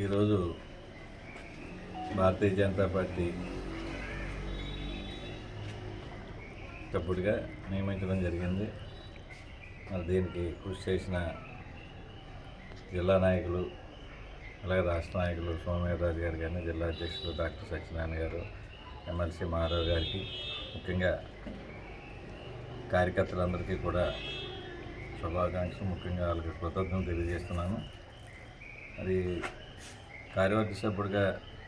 ఈరోజు భారతీయ జనతా పార్టీ తప్పుడుగా నియమించడం జరిగింది. మరి దీనికి కృషి చేసిన జిల్లా నాయకులు అలాగే రాష్ట్ర నాయకులు సోమవీర్రాజు గారు కానీ జిల్లా అధ్యక్షులు డాక్టర్ సత్యనారాయణ గారు ఎమ్మెల్సీ మాధవ్ గారికి ముఖ్యంగా కార్యకర్తలందరికీ కూడా శుభాకాంక్షలు. ముఖ్యంగా వాళ్ళకి కృతజ్ఞతలు తెలియజేస్తున్నాను. అది కార్యవర్గ సభ్యుడిగా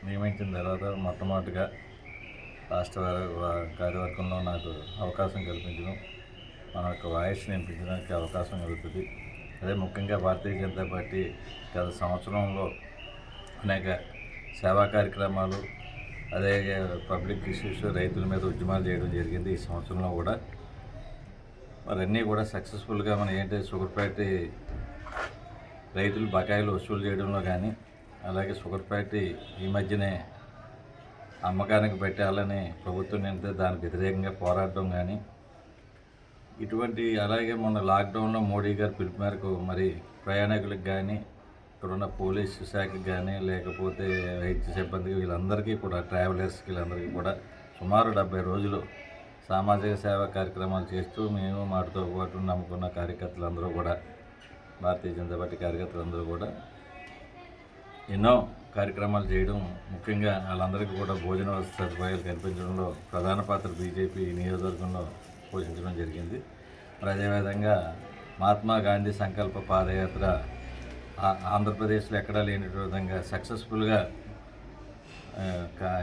నియమించిన తర్వాత మొట్టమొదటిగా రాష్ట్ర కార్యవర్గంలో నాకు అవకాశం కల్పించడం మన యొక్క వాయిస్ని వినిపించడానికి అవకాశం కలుగుతుంది. అదే ముఖ్యంగా భారతీయ జనతా పార్టీ గత సంవత్సరంలో అనేక సేవా కార్యక్రమాలు అదే పబ్లిక్ ఇష్యూస్ రైతుల మీద ఉద్యమాలు చేయడం జరిగింది. ఈ సంవత్సరంలో కూడా మరన్నీ కూడా సక్సెస్ఫుల్గా మనం ఏంటి షుగర్ ఫ్యాక్టరీ రైతులు బకాయిలు వసూలు చేయడంలో కానీ అలాగే షుగర్ ఫ్యాక్టరీ ఈ మధ్యనే అమ్మకానికి పెట్టాలని ప్రభుత్వం నింటే దానికి వ్యతిరేకంగా పోరాడడం కానీ ఇటువంటి అలాగే మొన్న లాక్డౌన్లో మోడీ గారు పిలుపు మేరకు మరి ప్రయాణికులకు కానీ ఇక్కడున్న పోలీసు శాఖకి కానీ లేకపోతే వైద్య సిబ్బందికి వీళ్ళందరికీ కూడా ట్రావెలర్స్కి వీళ్ళందరికీ కూడా సుమారు డెబ్బై రోజులు సామాజిక సేవా కార్యక్రమాలు చేస్తూ మేము మాటతో పాటు నమ్ముకున్న కార్యకర్తలందరూ కూడా భారతీయ జనతా పార్టీ కార్యకర్తలందరూ కూడా ఎన్నో కార్యక్రమాలు చేయడం ముఖ్యంగా వాళ్ళందరికీ కూడా భోజన సదుపాయాలు కల్పించడంలో ప్రధాన పాత్ర బీజేపీ నియోజకవర్గంలో పోషించడం జరిగింది. మరి అదేవిధంగా మహాత్మా గాంధీ సంకల్ప పాదయాత్ర ఆంధ్రప్రదేశ్లో ఎక్కడా లేని విధంగా సక్సెస్ఫుల్గా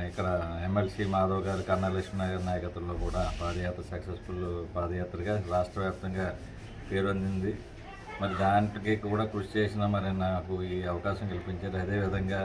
ఇక్కడ ఎమ్మెల్సీ మాధవ్ గారు కన్నా లక్ష్మణ గారి నాయకత్వంలో కూడా పాదయాత్ర సక్సెస్ఫుల్ పాదయాత్రగా రాష్ట్ర వ్యాప్తంగా పేరు అందింది మరి దానికి కూడా కృషి చేసిన మరి నాకు ఈ అవకాశం కల్పించారు. అదేవిధంగా